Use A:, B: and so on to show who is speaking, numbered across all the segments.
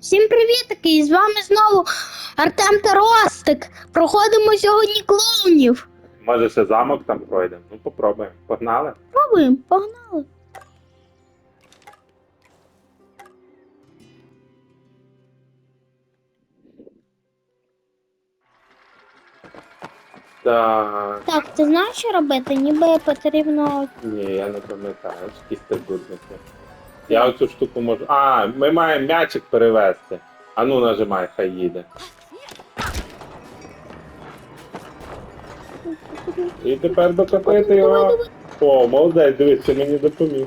A: Всім привітки! І з вами знову Артем та Ростик. Проходимо сьогодні клоунів.
B: Може ще замок там пройдемо. Ну попробуємо. Погнали?
A: Пробуємо, погнали.
B: Так.
A: Так, ти знаєш, що робити? Ніби потрібно.
B: Ні, я не пам'ятаю, якісь трикутники. Я оцю штуку можу. А, ми маємо м'ячик перевести. А ну нажимай, хай їде. І тепер докотити його. О, молодець, дивись, ти мені допоміг.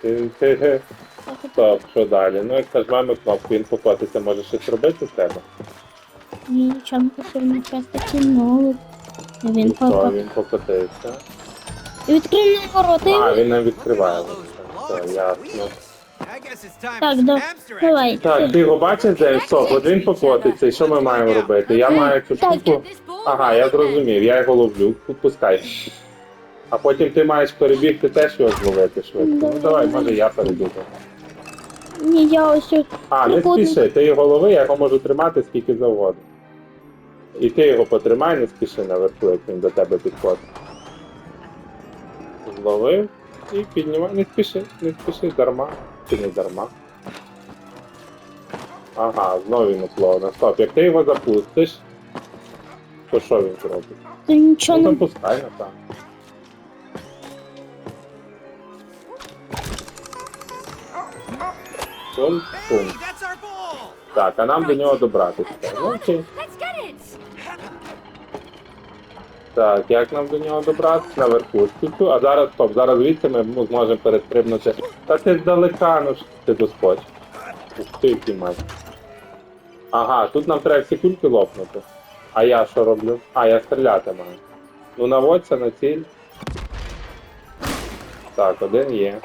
B: Ти, ти, Стоп, що далі? Ну як нажмемо кнопку, він покотиться, може щось робити з тебе?
A: Ні, нічого не потрібно просто. Він
B: Ну, він покотився.
A: І відкрив ворота.
B: А, він нам відкриває. Все, ясно.
A: Так, да. Давай.
B: Так, ти його бачиш, де стоп, от він покотиться, і що ми маємо робити? Я маю цю штуку. Ага, я зрозумів, я його ловлю, пускай. А потім ти маєш перебігти теж його зловити швидко. Ну давай, може я перебігу.
A: Ні, я ось.
B: А, не спіши, ти його лови, я його можу тримати скільки завгодно. І ти його потримай, не спіши наверху, як він до тебе підходить. Зловив і піднімай, не спіши, не спіши, дарма. Чи не дарма. Ага, знову він упловно. Стоп, як ти його запустиш, то що він зробить?
A: Ти нічого
B: Ну
A: не.
B: запускай, ну так. Пум, пум. Так, а нам до нього добратися. Ну, окей. Так, як нам до нього добратися? Наверху цю, а зараз стоп, зараз звідси ми ну, зможемо перестрибнути. Та ти здалека, ну що ти доскоч. Ух ти, мать. Ага, тут нам треба всі кульки лопнути. А я що роблю? А, я стріляти маю. Ну наводься на ціль. Так, один є.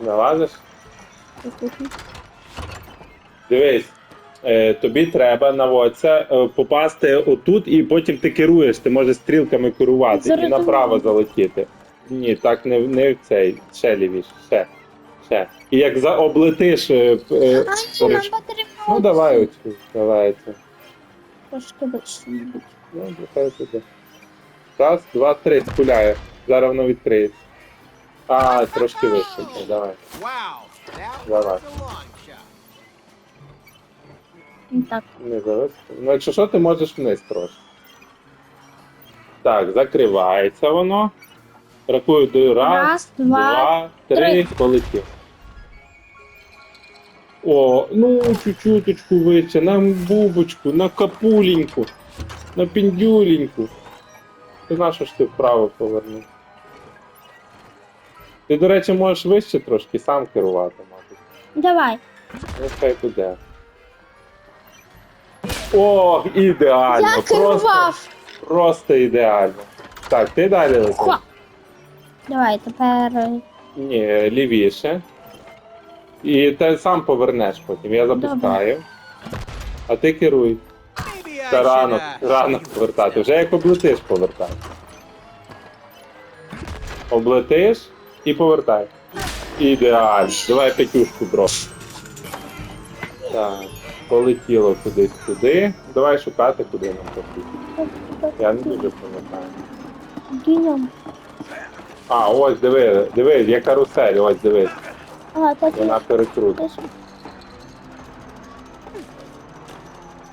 B: Налазиш? Дивись, тобі треба наводься е, попасти отут, і потім ти керуєш, ти можеш стрілками керувати
A: Зараз
B: і направо залетіти. Ні, так не, не в цей, ще лівіше, ще. Ще. І як за облетиш. Е, е,
A: А ні, нам потрібно.
B: Ну давай оцю, давай.
A: Трошки.
B: Ну, нехай туди. Раз, два, три, спуляє. Зараз воно відкриється. А, трошки вище. Давай. Давай.
A: Ну, Так.
B: Не завести. Ну, якщо що, ти можеш вниз трошки. Так, закривається воно. Рахую до раз,
A: Раз, два,
B: два, три,
A: три.
B: полетів. О, ну чуть-чуточку вище, на бубочку, на капуленьку, на піндюленьку. Ти на що ж ти вправо повернув? Ти, до речі, можеш вище трошки сам керувати, мабуть.
A: Давай.
B: Ну, хай буде. О, ідеально!
A: Я
B: просто,
A: керував.
B: просто ідеально. Так, ти далі летиш?
A: Давай, тепер. е,
B: Ні, лівіше. І ти сам повернеш потім. Я запускаю. А ти керуй. Та рано, рано повертати. Вже як облетиш, повертай. Облетиш і повертай. Ідеально. Давай п'ятюшку дроб. Так, полетіло кудись сюди. Давай шукати, куди нам потрібно. Я не дуже пам'ятаю.
A: Діням.
B: А, ось диви, диви, є карусель, ось дивись.
A: А, так
B: Вона
A: я.
B: перекрутить.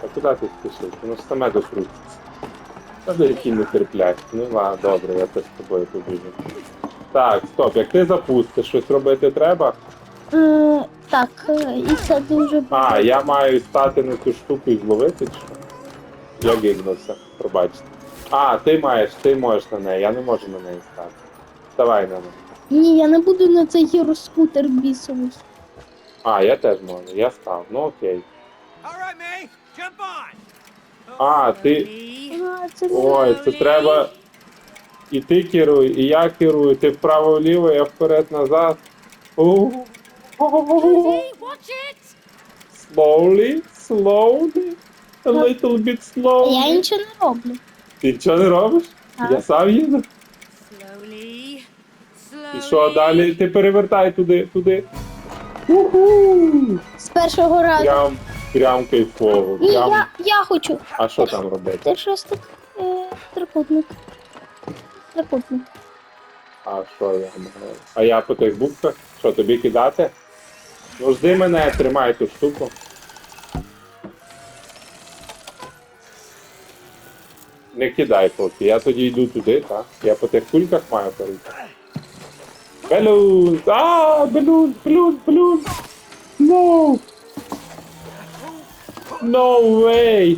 B: А куди ти спішиш? Воно саме докрутиться. Та до які не терплять. Ну ладно, добре, я теж з тобою побіжу. Так, стоп, як ти запустиш, щось робити треба?
A: Е, так, е, і це дуже
B: А, я маю стати на цю штуку і зловити, чи що? Я гигнувся, пробачте. А, ти маєш, ти можеш на неї, я не можу на неї стати. Давай на неї.
A: Ні, я не буду на цей гіроскутер бісовий.
B: А, я теж можу, я став, ну окей. А, ти.
A: А, це не-
B: Ой, це треба. І ти керуй, і я керую, ти вправо-вліво, я вперед-назад. У. Slowly, slowly, a little bit
A: Я нічого не роблю.
B: Ти нічого не робиш?
A: Так.
B: Я сам їду.
C: Slowly, slowly.
B: І що далі? Ти перевертай туди, туди. Уху!
A: З першого разу.
B: Прям, прям кайфово.
A: Ні,
B: Прям...
A: я, я хочу.
B: А що там робити?
A: Це щось так е, трикутник. Трикутник.
B: А що я маю? А я по тих буквах? Що, тобі кидати? Ну жди мене, тримай ту штуку. Не кидай поки, я тоді йду туди, так? Я по тих кульках маю перейти. Балун! А, балун, балун, балун! No! No way!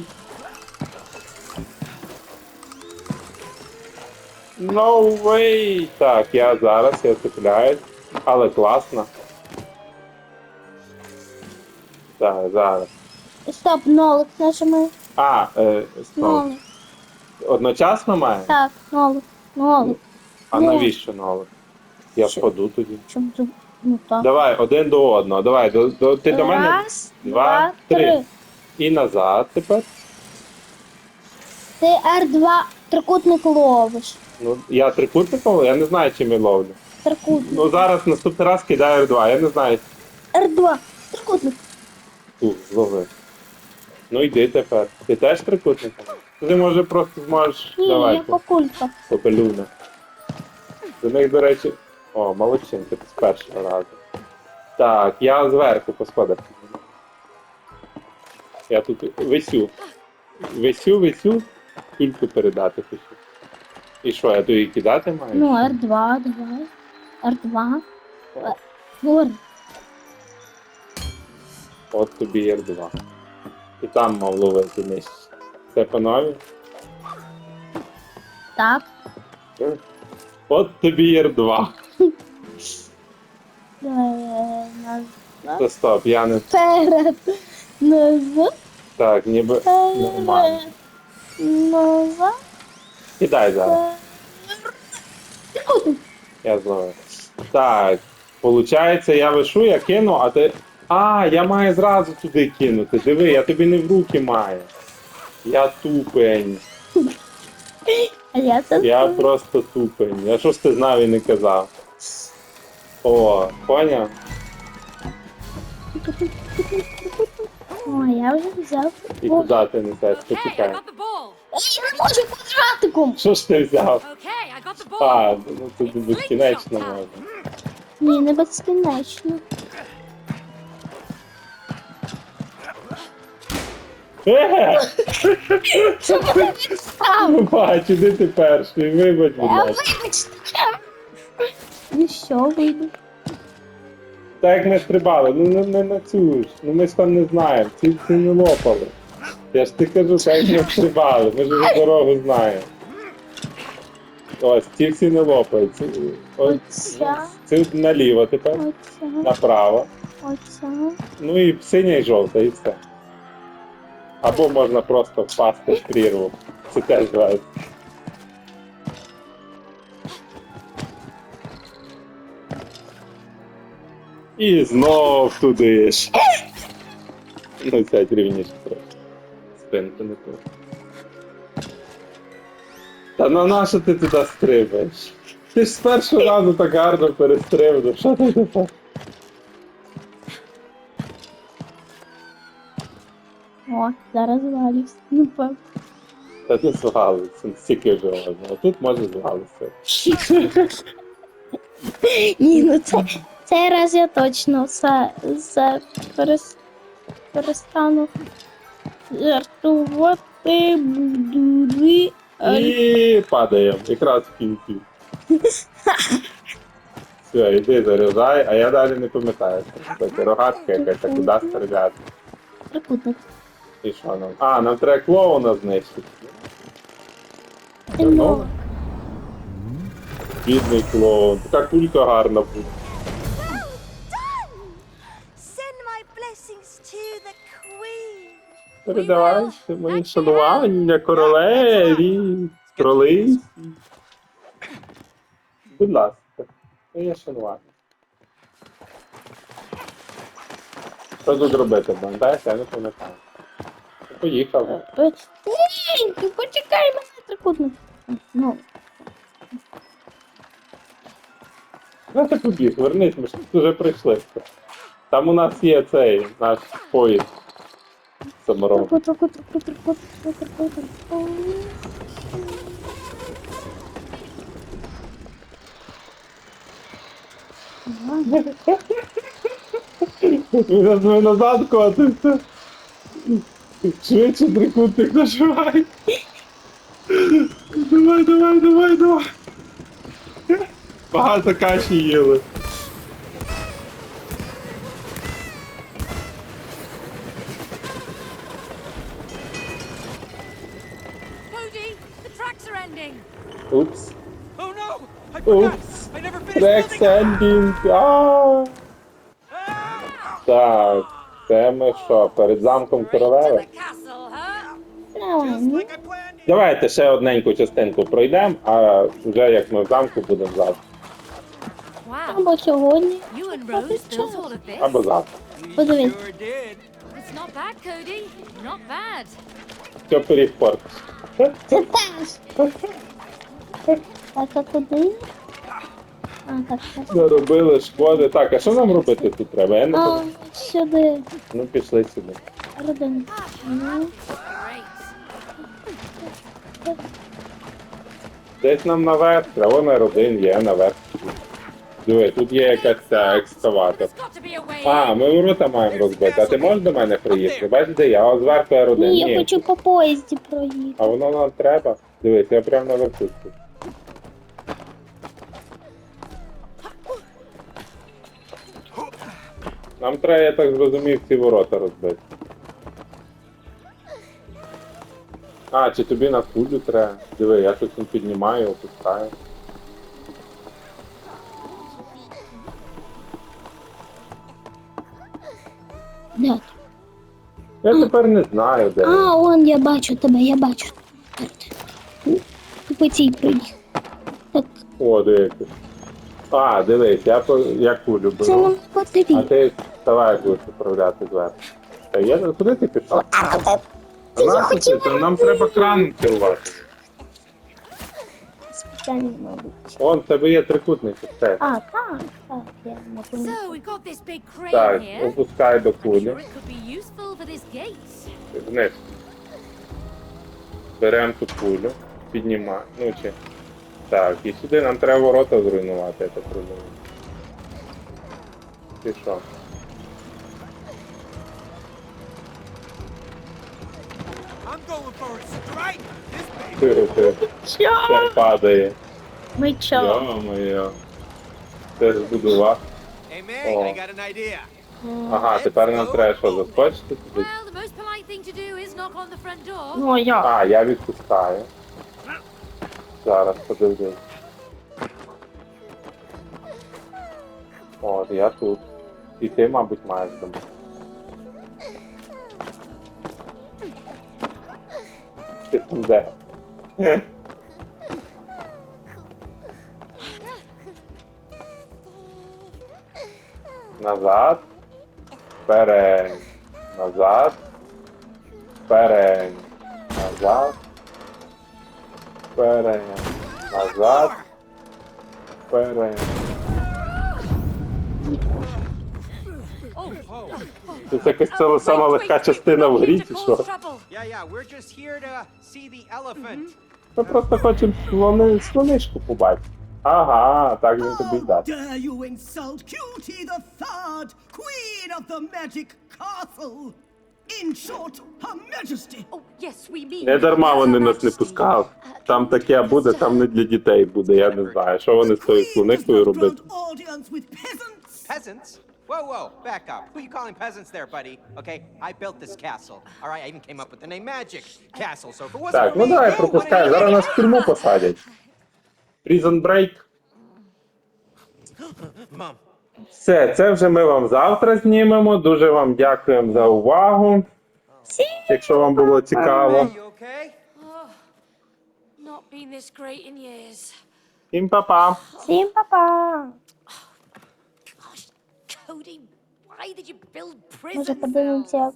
B: No way! Так, я зараз, я цепляюсь. Але класно. Так, зараз.
A: Стоп, нолик нажимай.
B: А, е, стоп.
A: Нолик.
B: Одночасно має?
A: Так, нолик. Нолик.
B: А
A: Ну.
B: навіщо нолик? Я
A: Що?
B: впаду тоді.
A: Чому ти? Ну так.
B: Давай, один до одного. Давай, до, до, ти до мене
A: Раз,
B: Два,
A: два,
B: три.
A: три.
B: і назад тепер.
A: Ти R2 трикутник ловиш.
B: Ну, я трикутник ловлю, я не знаю, чим я ловлю.
A: Трикутник.
B: Ну зараз наступний раз кидаю R2, я не знаю.
A: R2 трикутник.
B: Фу, зловив. Ну йди тепер. Ти теж трикутник? Ти може просто зможеш.
A: Ні,
B: Давай.
A: я по кульках.
B: Попелюна. До них, до речі. О, молодчинка, ти з першого разу. Так, я зверху по сходах. Я тут висю. Висю, висю, кульку передати хочу. І що, я тут її кидати маю?
A: Ну, R2, давай. R2. Е, Гор.
B: От тобі R2. І там мав ловити нижче. Це по нові?
A: Так.
B: От тобі R2.
A: Е.
B: Та стоп, я не.
A: Вперед. Назад.
B: Так, ніби. Нормально.
A: Назад.
B: Кидай зараз. Я зловив. Так, получається, я вишу, я кину, а ти. А, я маю зразу туди кинути. Диви, я тобі не в руки маю. Я тупень.
A: А я це
B: Я просто тупень. Я що ж ти знав і не казав. О, поняв?
A: О, я вже взяв.
B: І
A: О,
B: куди ти несеш? Почекай.
A: Я не можу квадратиком.
B: Що ж ти взяв? А, ну тут безкінечно можна.
A: Ні, не безкінечно. Що ти відстав?
B: Ну бачу, де ти перший? Вибач, будь
A: А
B: ласка.
A: вибачте. Ну що, вийду?
B: Так як ми стрибали, ну не, не на цю ж. Ну ми ж там не знаємо, ці, ці не лопали. Я ж ти кажу, так як ми стрибали, ми ж вже дорогу знаємо. Ось, ці всі не лопають. Ці, ось,
A: Оця,
B: ці наліво тепер,
A: оця,
B: направо.
A: оця.
B: Ну і синя і жовта, і все. Або можна просто впасти в прірву. Це теж весело. І знов туди ж. Ну, сядь рівніше трохи. Спинку не то. Та на нащо ти туди стрибаєш? Ти ж з першого разу так гарно перестрибнув. Що ти тепер?
A: О, зараз звалюсь. Ну, певно.
B: Та не звалиться, стільки вже. А тут може звалитися.
A: Ні, ну це, цей раз я точно все, все перес, перестану жартувати буду. ви-
B: І падаємо, якраз в кінці. Все, іди заряджай, а я далі не пам'ятаю. що Це рогатка якась, а куди стріляти.
A: Трикутник.
B: І що нам? А, нам треба клоуна знищити.
A: І.
B: Бідний клоун. Така кулька гарна буде. Передавайте мої шанування королеві, кролиці. Будь ласка, моє шанування. Що тут робити, пам'ятаєш? Я не пам'ятаю. Поїхав.
A: Е, Ні, ну почекай мене трикутник. Ну,
B: Ну ти побіг, вернись, ми ж тут вже прийшли. Там у нас є цей наш поїзд. Ми назад котимося. Швидше трикутник наживай. Давай, давай, давай, давай. Багато каші їли.
C: Cody, the tracks are ending.
B: Упс.
D: Oh no! I forgot!
B: Упс.
D: I never finished
B: Трек
D: building-
B: сендінг. А. Так, це ми що, перед замком королеви? Давайте ще одненьку частинку пройдемо, а вже як ми в замку будемо завтра.
A: Або сьогодні.
B: Або завтра.
A: Подивись.
B: пиріг портиш.
A: Це теж. Так, а куди? А, так, так.
B: Наробили шкоди. Так, а що нам робити тут треба? Я не
A: А,
B: пам'ятаю.
A: сюди.
B: Ну пішли сюди.
A: Родин. Ну,
B: Десь нам наверх, а вон один є наверх. Диви, тут є якась ця екскаватор.
C: There's got to be a way
B: А, ми ворота маємо розбити. А ти можеш до мене приїхати? Бачиш, де я? О, зверху R1.
A: Ні, я хочу по поїзді проїхати.
B: А воно нам треба. Дивись, я прямо наверху. тут. Нам треба, я так зрозумів, ці ворота розбити. А, чи тобі на кулю треба? Диви, я щось не піднімаю, опускаю.
A: Де?
B: Я тепер не знаю, де.
A: А, он, я бачу тебе, я бачу. Ти по цій проїхав. Так,
B: О, дивись. А, дивись, я, по- я кулю
A: це
B: беру.
A: нам
B: А
A: потрібно.
B: ти давай будеш управляти зверху. Та я куди ти пішов?
A: Це я хотіла
B: ти? Та Нам треба кран керувати.
A: Спеціально, мабуть.
B: Вон, в тебе є трикутник. все.
A: А, так, так, я не пам'ятаю.
C: So we've got this big crane
B: Так,
C: here.
B: опускай до
C: I'm
B: кулі.
C: sure it could be useful for this gate.
B: Вниз. Беремо ту кулю, піднімаємо. Ну чи. Так, і сюди нам треба ворота зруйнувати, я так розумію. Ти що?
D: Hey, Meg,
B: Oh.
D: I got an idea.
B: Ага, тепер нам треба що, заскочити туди?
C: Well, the most polite thing to do is knock on the front door.
A: Ну, я.
B: А, я відпускаю. Зараз подивлюсь. От, я тут. І ти, мабуть, маєш до Ти? Назад. Вперед. Назад. Вперед. Назад. Вперед. Назад. Вперед. Це якась сама легка частина в грі, чи що? Ми просто хочемо слони, слонишку побачити. Ага, так він тобі дасть.
E: dare you insult Cutie the Third, Queen of the Magic Castle? In short, Her Majesty.
C: Oh, yes, we mean.
B: Не дарма вони нас не пускали. Там таке буде, там не для дітей буде, я не знаю. Що вони з тою слоникою робити?
E: audience with peasants.
D: Peasants? Whoa, whoa, back up. Who you calling peasants there, buddy? Okay, I built this castle. All right, I even came up with the name Magic Castle. So if it wasn't
B: Так,
D: for
B: ну
D: me,
B: давай
D: you wouldn't
B: зараз нас в тюрму посадять. Prison break.
D: Mom,
B: Все, це вже ми вам завтра знімемо. Дуже вам дякуємо за увагу. Якщо вам було цікаво.
D: you okay?
C: Not been this great in years.
B: Всім па-па.
A: Всім па-па.
C: Cody, why did you build prisons?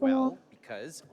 D: Well, because